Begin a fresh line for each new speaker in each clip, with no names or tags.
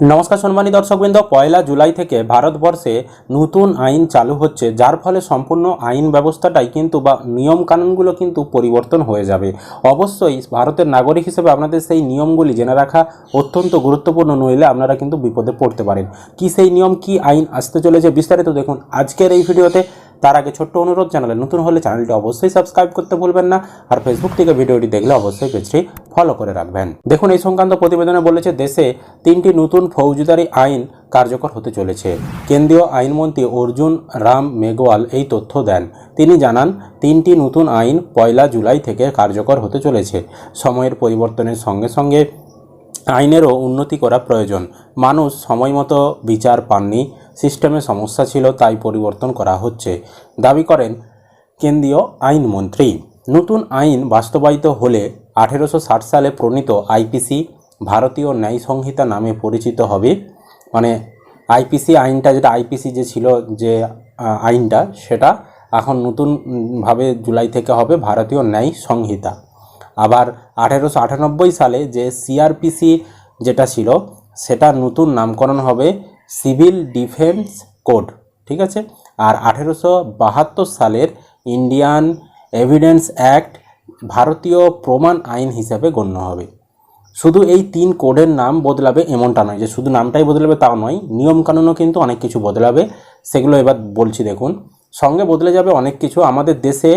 নমস্কার সম্মানী দর্শকবৃন্দ, পয়লা জুলাই থেকে ভারতবর্ষে নতুন আইন চালু হচ্ছে, যার ফলে সম্পূর্ণ আইন ব্যবস্থাটাই কিন্তু বা নিয়মকানুনগুলো কিন্তু পরিবর্তন হয়ে যাবে। অবশ্যই ভারতের নাগরিক হিসেবে আপনাদের সেই নিয়মগুলি জেনে রাখা অত্যন্ত গুরুত্বপূর্ণ, নইলে আপনারা কিন্তু বিপদে পড়তে পারেন। কি সেই নিয়ম, কি আইন আসতে চলেছে বিস্তারিত দেখুন আজকের এই ভিডিওতে। তার আগে ছোট্ট অনুরোধ চ্যানেলে নতুন হলে চ্যানেলটি অবশ্যই সাবস্ক্রাইব করতে ভুলবেন না, আর ফেসবুক থেকে ভিডিওটি দেখলে অবশ্যই পেজটি ফলো করে রাখবেন। দেখুন, এই সংক্রান্ত প্রতিবেদনে বলেছে, দেশে তিনটি নতুন ফৌজদারি আইন কার্যকর হতে চলেছে। কেন্দ্রীয় আইনমন্ত্রী অর্জুন রাম মেঘওয়াল এই তথ্য দেন। তিনি জানান, তিনটি নতুন আইন পয়লা জুলাই থেকে কার্যকর হতে চলেছে। সময়ের পরিবর্তনের সঙ্গে সঙ্গে আইনেরও উন্নতি করা প্রয়োজন। মানুষ সময়মতো বিচার পাননি সিস্টেমে সমস্যা ছিল, তাই পরিবর্তন করা হচ্ছে। দাবি করেন কেন্দ্রীয় আইনমন্ত্রী। নতুন আইন বাস্তবায়িত হলে আঠেরোশো ষাট সালে প্রণীত আইপিসি ভারতীয় ন্যায় সংহিতা নামে পরিচিত হবে। মানে আইপিসি আইনটা যেটা, আইপিসি যে ছিল যে আইনটা, সেটা এখন নতুনভাবে জুলাই থেকে হবে ভারতীয় ন্যায় সংহিতা। আবার আঠেরোশো আটানব্বই সালে যে সিআরপিসি যেটা ছিল, সেটা নতুন নামকরণ হবে। সিভিল ডিফেন্স কোড, ঠিক আছে? আর আঠেরোশো বাহাত্তর সালের ইন্ডিয়ান এভিডেন্স অ্যাক্ট ভারতীয় প্রমাণ আইন হিসাবে গণ্য হবে। শুধু এই তিন কোডের নাম বদলাবে এমনটা নয়, যে শুধু নামটাই বদলাবে তাও নয়, নিয়মকানুনও কিন্তু অনেক কিছু বদলাবে। সেগুলো এবার বলছি দেখুন। সঙ্গে বদলে যাবে অনেক কিছু। আমাদের দেশে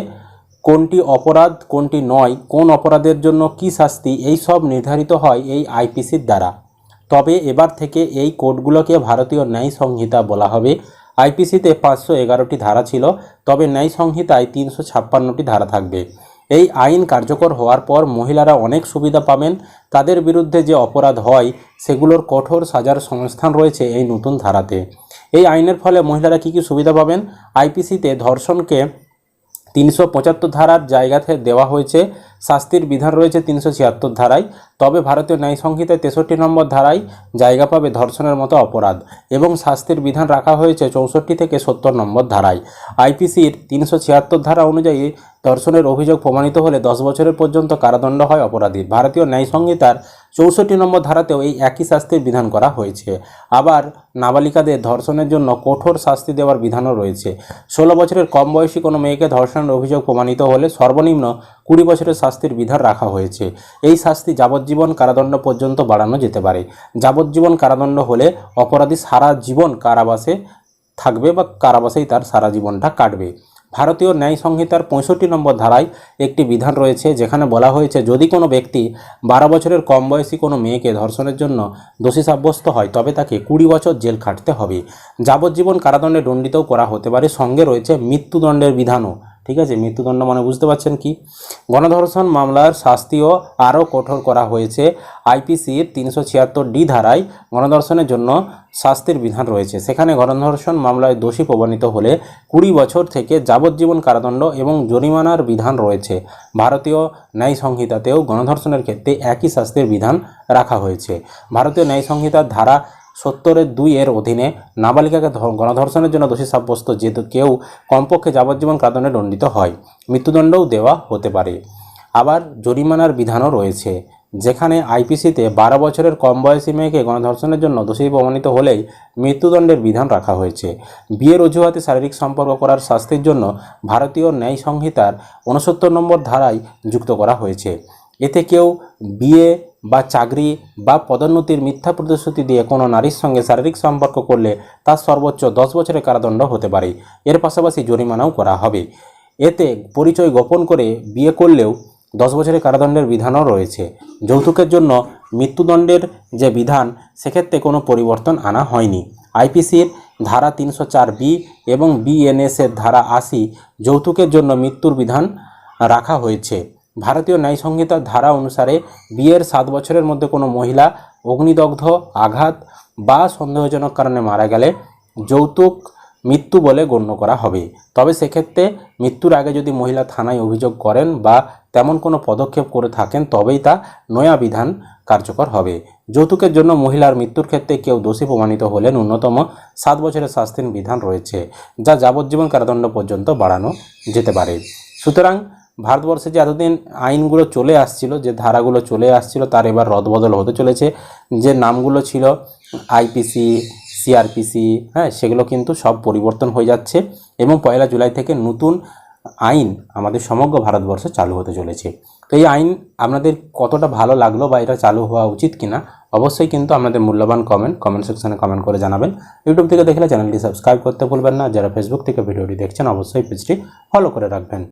কোনটি অপরাধ, কোনটি নয়, কোন অপরাধের জন্য কী শাস্তি, এই সব নির্ধারিত হয় এই আইপিসির দ্বারা। তবে এবার থেকে এই কোডগুলোকে ভারতীয় ন্যায় সংহিতা বলা হবে। আইপিসিতে পাঁচশো এগারোটি ধারা ছিল, তবে ন্যায় সংহিতায় তিনশো ছাপ্পান্নটি ধারা থাকবে। এই আইন কার্যকর হওয়ার পর মহিলারা অনেক সুবিধা পাবেন। তাদের বিরুদ্ধে যে অপরাধ হয়, সেগুলোর কঠোর সাজার সংস্থান রয়েছে এই নতুন ধারাতে। এই আইনের ফলে মহিলারা কী কী সুবিধা পাবেন? আইপিসিতে ধর্ষণকে তিনশো পঁচাত্তর ধারার জায়গাতে দেওয়া হয়েছে। শাস্তির বিধান রয়েছে তিনশো ছিয়াত্তর ধারায়। তবে ভারতীয় ন্যায় সংহিতায় তেষট্টি নম্বর ধারায় জায়গা পাবে ধর্ষণের মতো অপরাধ এবং শাস্তির বিধান রাখা হয়েছে চৌষট্টি থেকে সত্তর নম্বর ধারায়। আইপিসির তিনশো ছিয়াত্তর ধারা অনুযায়ী ধর্ষণের অভিযোগ প্রমাণিত হলে দশ বছরের পর্যন্ত কারাদণ্ড হয় অপরাধীর। ভারতীয় ন্যায় সংহিতার চৌষট্টি নম্বর ধারাতেও এই একই শাস্তির বিধান করা হয়েছে। আবার নাবালিকাদের ধর্ষণের জন্য কঠোর শাস্তি দেওয়ার বিধানও রয়েছে। ষোলো বছরের কম বয়সী কোনো মেয়েকে ধর্ষণের অভিযোগ প্রমাণিত হলে সর্বনিম্ন কুড়ি বছরের শাস্তির বিধান রাখা হয়েছে। এই শাস্তি যাবজ্জীবন কারাদণ্ড পর্যন্ত বাড়ানো যেতে পারে। যাবজ্জীবন কারাদণ্ড হলে অপরাধী সারা জীবন কারাবাসে থাকবে বা কারাবাসেই তার সারা জীবনটা কাটবে। ভারতীয় ন্যায় সংহিতার পঁয়ষট্টি নম্বর ধারায় একটি বিধান রয়েছে, যেখানে বলা হয়েছে, যদি কোনো ব্যক্তি বারো বছরের কম বয়সী কোনো মেয়েকে ধর্ষণের জন্য দোষী সাব্যস্ত হয়, তবে তাকে কুড়ি বছর জেল খাটতে হবে। যাবজ্জীবন কারাদণ্ডে দণ্ডিতও করা হতে পারে। সঙ্গে রয়েছে মৃত্যুদণ্ডের বিধানও। ঠিক আছে? মৃত্যুদণ্ড মানে বুঝতে পারছেন কি? গণধর্ষণ মামলার শাস্তিও আরও কঠোর করা হয়েছে। আইপিসির তিনশো ছিয়াত্তর ডি ধারায় গণধর্ষণের জন্য শাস্তির বিধান রয়েছে। সেখানে গণধর্ষণ মামলায় দোষী প্রমাণিত হলে কুড়ি বছর থেকে যাবজ্জীবন কারাদণ্ড এবং জরিমানার বিধান রয়েছে। ভারতীয় ন্যায় সংহিতাতেও গণধর্ষণের ক্ষেত্রে একই শাস্তির বিধান রাখা হয়েছে। ভারতীয় ন্যায় সংহিতার ধারা সত্তরের দুই এর অধীনে নাবালিকাকে গণধর্ষণের জন্য দোষী সাব্যস্ত যে কেউ কমপক্ষে যাবজ্জীবন কারাদণ্ডে দণ্ডিত হয়, মৃত্যুদণ্ডও দেওয়া হতে পারে। আবার জরিমানার বিধানও রয়েছে, যেখানে আইপিসিতে বারো বছরের কম বয়সী মেয়েকে গণধর্ষণের জন্য দোষী প্রমাণিত হলেই মৃত্যুদণ্ডের বিধান রাখা হয়েছে। বিয়ের অজুহাতে শারীরিক সম্পর্ক করার শাস্তির জন্য ভারতীয় ন্যায় সংহিতার উনসত্তর নম্বর ধারায় যুক্ত করা হয়েছে। এতে কেউ বিয়ে বা চাকরি বা পদোন্নতির মিথ্যা প্রতিশ্রুতি দিয়ে কোনো নারীর সঙ্গে শারীরিক সম্পর্ক করলে তার সর্বোচ্চ দশ বছরের কারাদণ্ড হতে পারে। এর পাশাপাশি জরিমানাও করা হবে। এতে পরিচয় গোপন করে বিয়ে করলেও দশ বছরের কারাদণ্ডের বিধানও রয়েছে। যৌতুকের জন্য মৃত্যুদণ্ডের যে বিধান, সেক্ষেত্রে কোনো পরিবর্তন আনা হয়নি। আইপিসির ধারা তিনশো চার বি এবং বিএনএসের ধারা আশি যৌতুকের জন্য মৃত্যুর বিধান রাখা হয়েছে। ভারতীয় ন্যায় সংহিতার ধারা অনুসারে বিয়ের সাত বছরের মধ্যে কোনো মহিলা অগ্নিদগ্ধ, আঘাত বা সন্দেহজনক কারণে মারা গেলে যৌতুক, মৃত্যু বলে গণ্য করা হবে। তবে সেক্ষেত্রে মৃত্যুর আগে যদি মহিলা থানায় অভিযোগ করেন বা তেমন কোনো পদক্ষেপ করে থাকেন, তবেই তা নয়া বিধান কার্যকর হবে। যৌতুকের জন্য মহিলার মৃত্যুর ক্ষেত্রে কেউ দোষী প্রমাণিত হলে ন্যূনতম সাত বছরের শাস্তির বিধান রয়েছে, যা যাবজ্জীবন কারাদণ্ড পর্যন্ত বাড়ানো যেতে পারে। সুতরাং ভারতবর্ষে যে এতদিন আইনগুলো চলে আসছিল, যে ধারাগুলো চলে আসছিল, তার এবার রদবদল হতে চলেছে। যে নামগুলো ছিল আইপিসি সিআরপিসি হ্যাঁ সেগুলো কিন্তু সব পরিবর্তন হয়ে যাচ্ছে এবং পয়লা জুলাই থেকে নতুন আইন আমাদের সমগ্র ভারতবর্ষে চালু হতে চলেছে। তো এই আইন আপনাদের কতটা ভালো লাগল বা এটা চালু হওয়া উচিত কিনা, অবশ্যই কিন্তু আপনাদের মূল্যবান কমেন্ট কমেন্ট সেকশনে কমেন্ট করে জানাবেন। ইউটিউব থেকে দেখলে চ্যানেলটি সাবস্ক্রাইব করতে ভুলবেন না। যারা ফেসবুক থেকে ভিডিওটি দেখছেন, অবশ্যই পেজটি ফলো করে রাখবেন।